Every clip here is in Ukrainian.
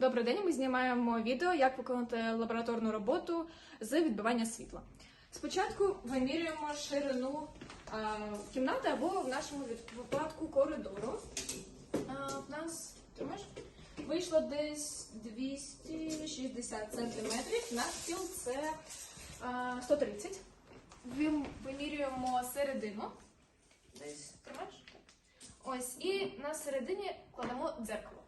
Добрий день. Ми знімаємо відео, як виконати лабораторну роботу з відбивання світла. Спочатку вимірюємо ширину а, кімнати або в нашому випадку коридору. А, в нас тримаєш? вийшло десь 260 сантиметрів. Наш стіл це а, 130. Вим- Вимірюємо середину. Десь тримаєш? Ось, і на середині кладемо дзеркало.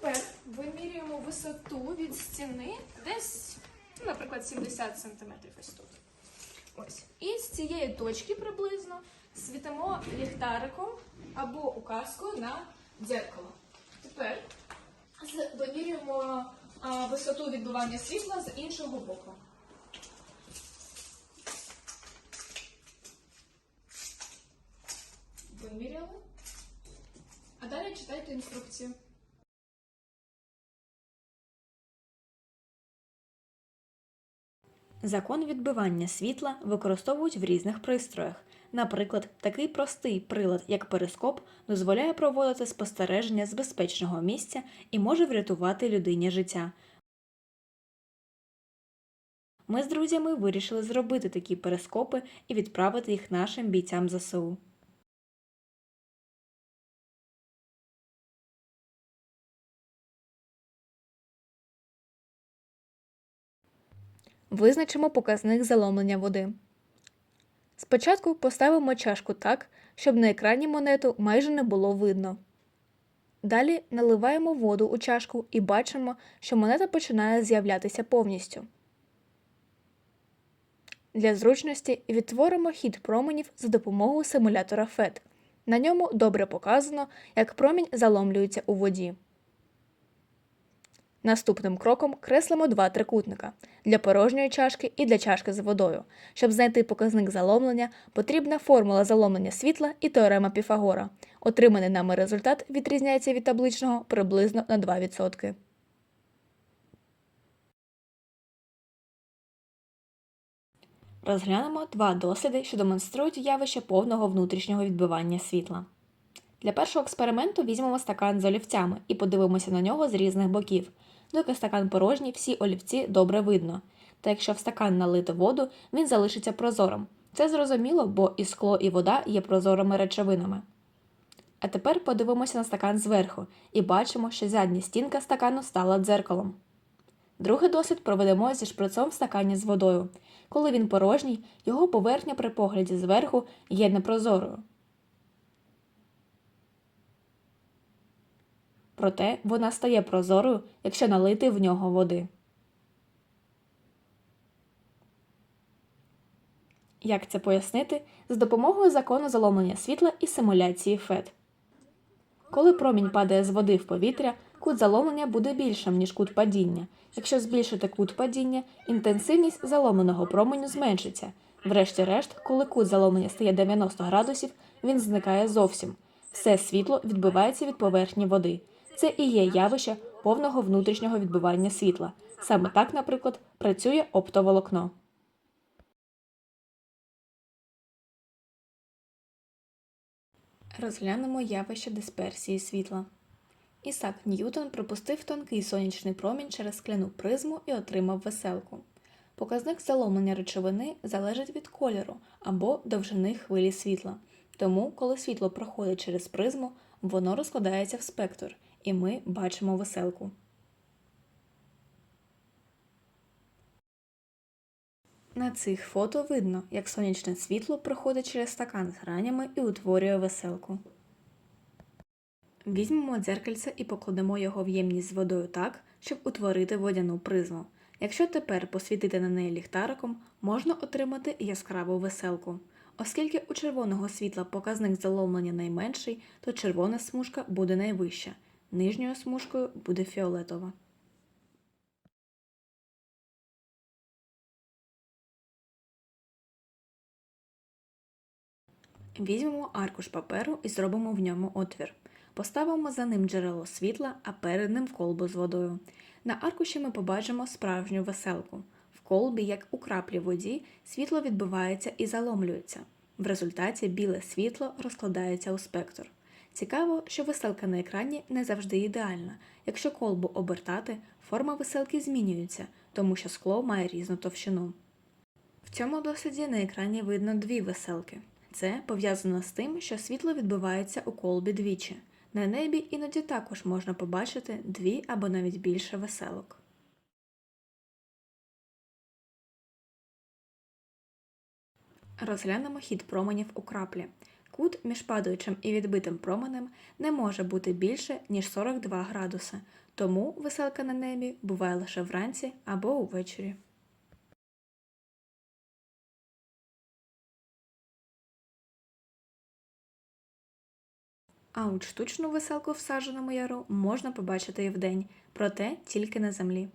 Тепер вимірюємо висоту від стіни десь, ну, наприклад, 70 см ось тут. Ось. І з цієї точки приблизно світимо ліхтариком або указкою на дзеркало. Тепер вимірюємо висоту відбивання світла з іншого боку. Виміряли. А далі читайте інструкцію. Закон відбивання світла використовують в різних пристроях. Наприклад, такий простий прилад, як перископ, дозволяє проводити спостереження з безпечного місця і може врятувати людині життя. Ми з друзями вирішили зробити такі перископи і відправити їх нашим бійцям ЗСУ. Визначимо показник заломлення води. Спочатку поставимо чашку так, щоб на екрані монету майже не було видно. Далі наливаємо воду у чашку і бачимо, що монета починає з'являтися повністю. Для зручності відтворимо хід променів за допомогою симулятора FET. На ньому добре показано, як промінь заломлюється у воді. Наступним кроком креслимо два трикутника для порожньої чашки і для чашки з водою. Щоб знайти показник заломлення, потрібна формула заломлення світла і теорема Піфагора. Отриманий нами результат відрізняється від табличного приблизно на 2%. Розглянемо два досліди, що демонструють явище повного внутрішнього відбивання світла. Для першого експерименту візьмемо стакан з олівцями і подивимося на нього з різних боків. Доки стакан порожній, всі олівці добре видно. Та якщо в стакан налити воду, він залишиться прозорим. Це зрозуміло, бо і скло, і вода є прозорими речовинами. А тепер подивимося на стакан зверху і бачимо, що задня стінка стакану стала дзеркалом. Другий дослід проведемо зі шприцом в стакані з водою. Коли він порожній, його поверхня при погляді зверху є непрозорою. Проте вона стає прозорою, якщо налити в нього води. Як це пояснити? За допомогою закону заломлення світла і симуляції FET. Коли промінь падає з води в повітря, кут заломлення буде більшим, ніж кут падіння. Якщо збільшити кут падіння, інтенсивність заломленого променю зменшиться. Врешті-решт, коли кут заломлення стає 90 градусів, він зникає зовсім. Все світло відбивається від поверхні води. Це і є явище повного внутрішнього відбивання світла. Саме так, наприклад, працює оптоволокно. Розглянемо явище дисперсії світла. Ісак Ньютон пропустив тонкий сонячний промінь через скляну призму і отримав веселку. Показник заломлення речовини залежить від кольору або довжини хвилі світла. Тому, коли світло проходить через призму, воно розкладається в спектр, і ми бачимо веселку. На цих фото видно, як сонячне світло проходить через стакан з гранями і утворює веселку. Візьмемо дзеркальце і покладемо його в ємність з водою так, щоб утворити водяну призму. Якщо тепер посвітити на неї ліхтариком, можна отримати яскраву веселку. Оскільки у червоного світла показник заломлення найменший, то червона смужка буде найвища, нижньою смужкою буде фіолетова. Візьмемо аркуш паперу і зробимо в ньому отвір. Поставимо за ним джерело світла, а перед ним колбу з водою. На аркуші ми побачимо справжню веселку. В колбі, як у краплі воді, світло відбивається і заломлюється. В результаті біле світло розкладається у спектр. Цікаво, що веселка на екрані не завжди ідеальна. Якщо колбу обертати, форма веселки змінюється, тому що скло має різну товщину. В цьому досліді на екрані видно дві веселки. Це пов'язано з тим, що світло відбивається у колбі двічі. На небі іноді також можна побачити дві або навіть більше веселок. Розглянемо хід променів у краплі. Кут між падаючим і відбитим променем не може бути більше, ніж 42 градуси, тому веселка на небі буває лише вранці або увечері. А от штучну веселку в саджаному яру можна побачити і вдень, проте тільки на землі.